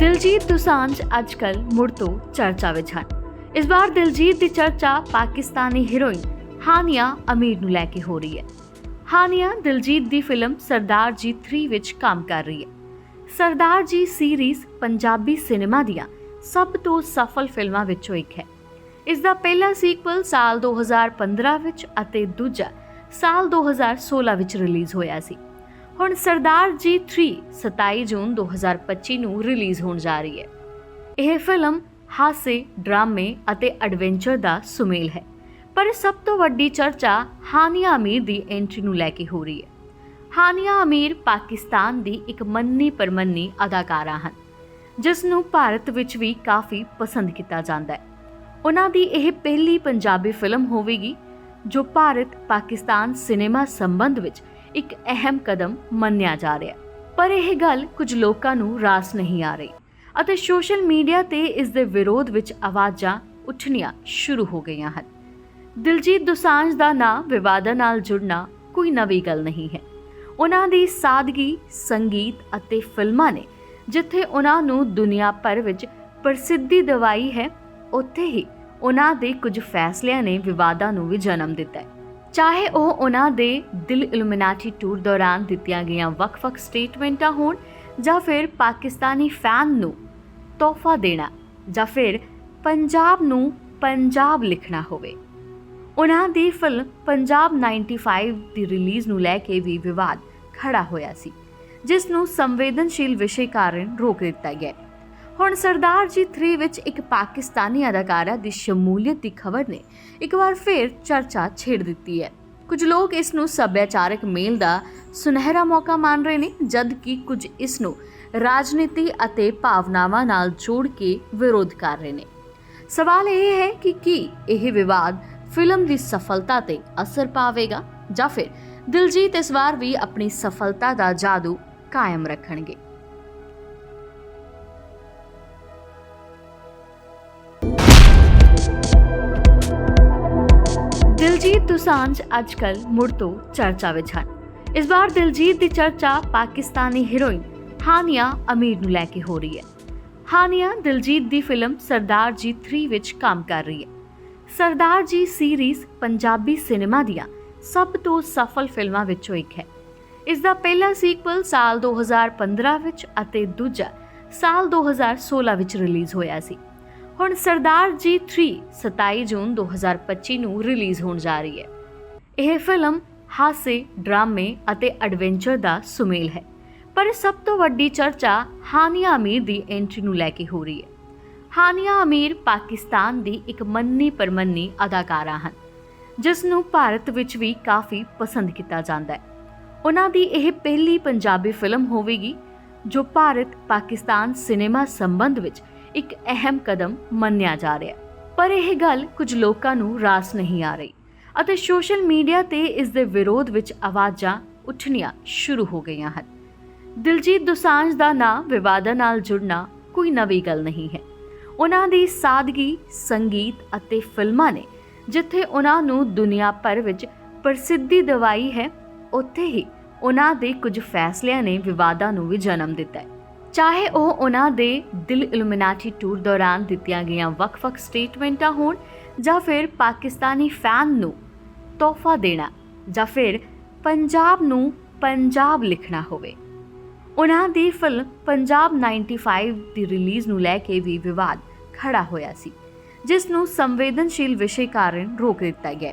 ਦਿਲਜੀਤ ਦੋਸਾਂਝ ਅੱਜਕੱਲ ਮੁੜ ਤੋਂ ਚਰਚਾ ਵਿੱਚ ਹਨ। ਇਸ ਵਾਰ ਦਿਲਜੀਤ ਦੀ ਚਰਚਾ ਪਾਕਿਸਤਾਨੀ ਹੀਰੋਇਨ ਹਾਨੀਆ ਅਮੀਰ ਨੂੰ ਲੈ ਕੇ ਹੋ ਰਹੀ ਹੈ। ਹਾਨੀਆ ਦਿਲਜੀਤ ਦੀ ਫਿਲਮ ਸਰਦਾਰ ਜੀ 3 ਵਿੱਚ ਕੰਮ ਕਰ ਰਹੀ ਹੈ। ਸਰਦਾਰ ਜੀ ਸੀਰੀਜ਼ ਪੰਜਾਬੀ ਸਿਨੇਮਾ ਦੀਆਂ ਸਭ ਤੋਂ ਸਫਲ ਫਿਲਮਾਂ ਵਿੱਚੋਂ ਇੱਕ ਹੈ। ਇਸ ਦਾ ਪਹਿਲਾ ਸੀਕਵਲ ਸਾਲ 2015 ਵਿੱਚ ਅਤੇ ਦੂਜਾ ਸਾਲ 2016 ਵਿੱਚ ਰਿਲੀਜ਼ ਹੋਇਆ ਸੀ। ਹੁਣ ਸਰਦਾਰ ਜੀ 3 27 ਜੂਨ 2025 ਨੂੰ ਰਿਲੀਜ਼ ਹੋਣ ਜਾ ਰਹੀ ਹੈ। ਇਹ ਫਿਲਮ ਹਾਸੇ, ਡਰਾਮੇ ਅਤੇ ਐਡਵੈਂਚਰ ਦਾ ਸੁਮੇਲ ਹੈ, ਪਰ ਸਭ ਤੋਂ ਵੱਡੀ ਚਰਚਾ ਹਾਨੀਆ ਅਮੀਰ ਦੀ ਐਂਟਰੀ ਨੂੰ ਲੈ ਕੇ ਹੋ ਰਹੀ ਹੈ। ਹਾਨੀਆ ਅਮੀਰ ਪਾਕਿਸਤਾਨ ਦੀ ਇੱਕ ਮੰਨੀ ਪਰਮੰਨੀ ਅਦਾਕਾਰਾ ਹਨ, ਜਿਸ ਨੂੰ ਭਾਰਤ ਵਿੱਚ ਵੀ ਕਾਫੀ ਪਸੰਦ ਕੀਤਾ ਜਾਂਦਾ ਹੈ। ਉਹਨਾਂ ਦੀ ਇਹ ਪਹਿਲੀ ਪੰਜਾਬੀ ਫਿਲਮ ਹੋਵੇਗੀ, ਜੋ ਭਾਰਤ ਪਾਕਿਸਤਾਨ ਸਿਨੇਮਾ ਸੰਬੰਧ ਵਿੱਚ ਇੱਕ ਅਹਿਮ ਕਦਮ ਮੰਨਿਆ ਜਾ ਰਿਹਾ ਪਰ ਇਹ ਗੱਲ ਕੁਝ ਲੋਕਾਂ ਨੂੰ ਰਾਸ ਨਹੀਂ ਆ ਰਹੀ ਅਤੇ ਸੋਸ਼ਲ ਮੀਡੀਆ ਤੇ ਇਸ ਦੇ ਵਿਰੋਧ ਵਿੱਚ ਆਵਾਜ਼ਾਂ ਉੱਠਣੀਆਂ ਸ਼ੁਰੂ ਹੋ ਗਈਆਂ ਹਨ। ਦਿਲਜੀਤ ਦੋਸਾਂਝ ਦਾ ਨਾਂ ਵਿਵਾਦਾਂ ਨਾਲ ਜੁੜਨਾ ਕੋਈ ਨਵੀਂ ਗੱਲ ਨਹੀਂ ਹੈ। ਉਹਨਾਂ ਦੀ ਸਾਦਗੀ, ਸੰਗੀਤ ਅਤੇ ਫਿਲਮਾਂ ਨੇ ਜਿੱਥੇ ਉਹਨਾਂ ਨੂੰ ਦੁਨੀਆ ਭਰ ਵਿੱਚ ਪ੍ਰਸਿੱਧੀ ਦਿਵਾਈ ਹੈ, ਉੱਥੇ ਹੀ ਉਹਨਾਂ ਦੇ ਕੁਝ ਫੈਸਲਿਆਂ ਨੇ ਵਿਵਾਦਾਂ ਨੂੰ ਵੀ ਜਨਮ ਦਿੱਤਾ ਹੈ। ਚਾਹੇ ਉਹ ਉਹਨਾਂ ਦੇ ਦਿਲ ਇਲੂਮੀਨਾਟੀ ਟੂਰ ਦੌਰਾਨ ਦਿੱਤੀਆਂ ਗਈਆਂ ਵੱਖ-ਵੱਖ ਸਟੇਟਮੈਂਟਾਂ ਹੋਣ ਜਾਂ ਫਿਰ ਪਾਕਿਸਤਾਨੀ ਫੈਨ ਨੂੰ ਤੋਹਫਾ ਦੇਣਾ ਜਾਂ ਫਿਰ ਪੰਜਾਬ ਨੂੰ ਪੰਜਾਬ ਲਿਖਣਾ ਹੋਵੇ। ਉਹਨਾਂ ਦੀ ਫਿਲਮ ਪੰਜਾਬ 95 ਦੀ ਰਿਲੀਜ਼ ਨੂੰ ਲੈ ਕੇ ਵੀ ਵਿਵਾਦ ਖੜਾ ਹੋਇਆ ਸੀ, ਜਿਸ ਨੂੰ ਸੰਵੇਦਨਸ਼ੀਲ ਵਿਸ਼ੇ ਕਾਰਨ ਰੋਕ ਦਿੱਤਾ ਗਿਆ। ਹੁਣ ਸਰਦਾਰ ਜੀ 3 ਵਿੱਚ ਇੱਕ ਪਾਕਿਸਤਾਨੀ ਅਦਾਕਾਰਾ ਦੀ ਸ਼ਮੂਲੀਅਤ ਦੀ ਖਬਰ ਨੇ। ਇੱਕ ਵਾਰ ਫਿਰ ਚਰਚਾ ਛੇੜ ਦਿੱਤੀ ਹੈ। ਕੁਝ ਲੋਕ ਇਸ ਨੂੰ ਸੱਭਿਆਚਾਰਕ ਮੇਲ ਦਾ ਸੁਨਹਿਰਾ ਮੌਕਾ ਮੰਨ ਰਹੇ ਨੇ ਜਦ ਕਿ ਕੁਝ ਇਸ ਨੂੰ ਰਾਜਨੀਤੀ ਅਤੇ ਭਾਵਨਾਵਾਂ ਨਾਲ ਜੋੜ ਕੇ ਵਿਰੋਧ ਕਰ ਰਹੇ ਨੇ। ਸਵਾਲ ਇਹ ਹੈ ਕਿ ਕੀ ਇਹ ਵਿਵਾਦ ਫਿਲਮ ਦੀ ਸਫਲਤਾ ਤੇ ਅਸਰ ਪਾਵੇਗਾ ਜਾਂ ਫਿਰ ਦਿਲਜੀਤ ਇਸ ਵਾਰ ਵੀ ਆਪਣੀ ਸਫਲਤਾ ਦਾ ਜਾਦੂ ਕਾਇਮ ਰੱਖਣਗੇ। ਦਿਲਜੀਤ ਦੋਸਾਂਝ ਅੱਜਕੱਲ ਮੁੜ ਤੋਂ ਚਰਚਾ ਵਿੱਚ ਹਨ। ਇਸ ਵਾਰ ਦਿਲਜੀਤ ਦੀ ਚਰਚਾ ਪਾਕਿਸਤਾਨੀ ਹੀਰੋਇਨ ਹਾਨੀਆ ਅਮੀਰ ਨੂੰ ਲੈ ਕੇ ਹੋ ਰਹੀ ਹੈ। ਹਾਨੀਆ ਦਿਲਜੀਤ ਦੀ ਫਿਲਮ ਸਰਦਾਰ ਜੀ 3 ਵਿੱਚ ਕੰਮ ਕਰ ਰਹੀ ਹੈ। ਸਰਦਾਰ ਜੀ ਸੀਰੀਜ਼ ਪੰਜਾਬੀ ਸਿਨੇਮਾ ਦੀਆਂ ਸਭ ਤੋਂ ਸਫਲ ਫਿਲਮਾਂ ਵਿੱਚੋਂ ਇੱਕ ਹੈ। ਇਸ ਦਾ ਪਹਿਲਾ ਸੀਕਵਲ ਸਾਲ 2015 ਵਿੱਚ ਅਤੇ ਦੂਜਾ ਸਾਲ 2016 ਵਿੱਚ ਰਿਲੀਜ਼ ਹੋਇਆ ਸੀ। ਹੁਣ ਸਰਦਾਰ ਜੀ 3 27 ਜੂਨ 2025 ਨੂੰ ਰਿਲੀਜ਼ ਹੋਣ ਜਾ ਰਹੀ ਹੈ। ਇਹ ਫਿਲਮ ਹਾਸੇ, ਡਰਾਮੇ ਅਤੇ ਐਡਵੈਂਚਰ ਦਾ ਸੁਮੇਲ ਹੈ। ਪਰ ਸਭ ਤੋਂ ਵੱਡੀ ਚਰਚਾ ਹਾਨੀਆ ਅਮੀਰ ਦੀ ਐਂਟਰੀ ਨੂੰ ਲੈ ਕੇ ਹੋ ਰਹੀ ਹੈ। ਹਾਨੀਆ ਅਮੀਰ ਪਾਕਿਸਤਾਨ ਦੀ ਇੱਕ ਮੰਨੀ ਪਰਮੰਨੀ ਅਦਾਕਾਰਾ ਹਨ ਜਿਸ ਨੂੰ ਭਾਰਤ ਵਿੱਚ ਵੀ ਕਾਫੀ ਪਸੰਦ ਕੀਤਾ ਜਾਂਦਾ ਹੈ। ਉਹਨਾਂ ਦੀ ਇਹ ਪਹਿਲੀ ਪੰਜਾਬੀ ਫਿਲਮ ਹੋਵੇਗੀ, ਜੋ ਭਾਰਤ ਪਾਕਿਸਤਾਨ ਸਿਨੇਮਾ ਸੰਬੰਧ ਵਿੱਚ ਇੱਕ ਅਹਿਮ ਕਦਮ ਮੰਨਿਆ ਜਾ ਰਿਹਾ ਹੈ। ਪਰ ਇਹ ਗੱਲ ਕੁਝ ਲੋਕਾਂ ਨੂੰ ਰਾਸ ਨਹੀਂ ਆ ਰਹੀ ਅਤੇ ਸੋਸ਼ਲ ਮੀਡੀਆ ਤੇ ਇਸ ਦੇ ਵਿਰੋਧ ਵਿੱਚ ਆਵਾਜ਼ਾਂ ਉੱਠਣੀਆਂ ਸ਼ੁਰੂ ਹੋ ਗਈਆਂ ਹਨ। ਦਿਲਜੀਤ ਦੋਸਾਂਝ ਦਾ ਨਾਂ ਵਿਵਾਦਾਂ ਨਾਲ ਜੁੜਨਾ ਕੋਈ ਨਵੀਂ ਗੱਲ ਨਹੀਂ ਹੈ। ਉਹਨਾਂ ਦੀ ਸਾਦਗੀ, ਸੰਗੀਤ ਅਤੇ ਫਿਲਮਾਂ ਨੇ ਜਿੱਥੇ ਉਹਨਾਂ ਨੂੰ ਦੁਨੀਆ ਭਰ ਵਿੱਚ ਪ੍ਰਸਿੱਧੀ ਦਿਵਾਈ ਹੈ, ਉੱਥੇ ਹੀ ਉਹਨਾਂ ਦੇ ਕੁਝ ਫੈਸਲਿਆਂ ਨੇ ਵਿਵਾਦਾਂ ਨੂੰ ਵੀ ਜਨਮ ਦਿੱਤਾ ਹੈ। ਚਾਹੇ ਉਹ ਉਹਨਾਂ ਦੇ ਦਿਲ ਇਲੂਮੀਨਾਟੀ ਟੂਰ ਦੌਰਾਨ ਦਿੱਤੀਆਂ ਗਈਆਂ ਵੱਖ-ਵੱਖ ਸਟੇਟਮੈਂਟਾਂ ਹੋਣ ਜਾਂ ਫਿਰ ਪਾਕਿਸਤਾਨੀ ਫੈਨ ਨੂੰ ਤੋਹਫਾ ਦੇਣਾ ਜਾਂ ਫਿਰ ਪੰਜਾਬ ਨੂੰ ਪੰਜਾਬ ਲਿਖਣਾ ਹੋਵੇ। ਉਹਨਾਂ ਦੀ ਫਿਲਮ ਪੰਜਾਬ 95 ਦੀ ਰਿਲੀਜ਼ ਨੂੰ ਲੈ ਕੇ ਵੀ ਵਿਵਾਦ ਖੜਾ ਹੋਇਆ ਸੀ, ਜਿਸ ਨੂੰ ਸੰਵੇਦਨਸ਼ੀਲ ਵਿਸ਼ੇ ਕਾਰਨ ਰੋਕ ਦਿੱਤਾ ਗਿਆ।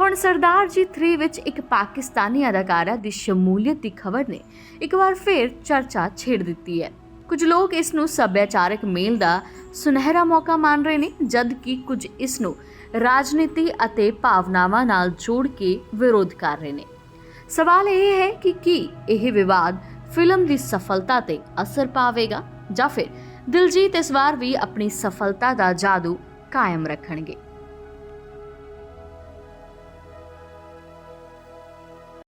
ਹੁਣ ਸਰਦਾਰ ਜੀ 3 ਵਿੱਚ ਇੱਕ ਪਾਕਿਸਤਾਨੀ ਅਦਾਕਾਰਾ ਦੀ ਸ਼ਮੂਲੀਅਤ ਦੀ ਖਬਰ ਨੇ ਇੱਕ ਵਾਰ ਫਿਰ ਚਰਚਾ ਛੇੜ ਦਿੱਤੀ ਹੈ। ਕੁਝ ਲੋਕ ਇਸ ਨੂੰ ਸੱਭਿਆਚਾਰਕ ਮੇਲ ਦਾ ਸੁਨਹਿਰਾ ਮੌਕਾ ਮੰਨ ਰਹੇ ਨੇ ਜਦ ਕਿ ਕੁਝ ਇਸ ਨੂੰ ਰਾਜਨੀਤੀ ਅਤੇ ਭਾਵਨਾਵਾਂ ਨਾਲ ਜੋੜ ਕੇ ਵਿਰੋਧ ਕਰ ਰਹੇ ਨੇ। ਸਵਾਲ ਇਹ ਹੈ ਕਿ ਕੀ ਇਹ ਵਿਵਾਦ ਫਿਲਮ ਦੀ ਸਫਲਤਾ ਤੇ ਅਸਰ ਪਾਵੇਗਾ ਜਾਂ ਫਿਰ ਦਿਲਜੀਤ ਇਸ ਵਾਰ ਵੀ ਆਪਣੀ ਸਫਲਤਾ ਦਾ ਜਾਦੂ ਕਾਇਮ ਰੱਖਣਗੇ।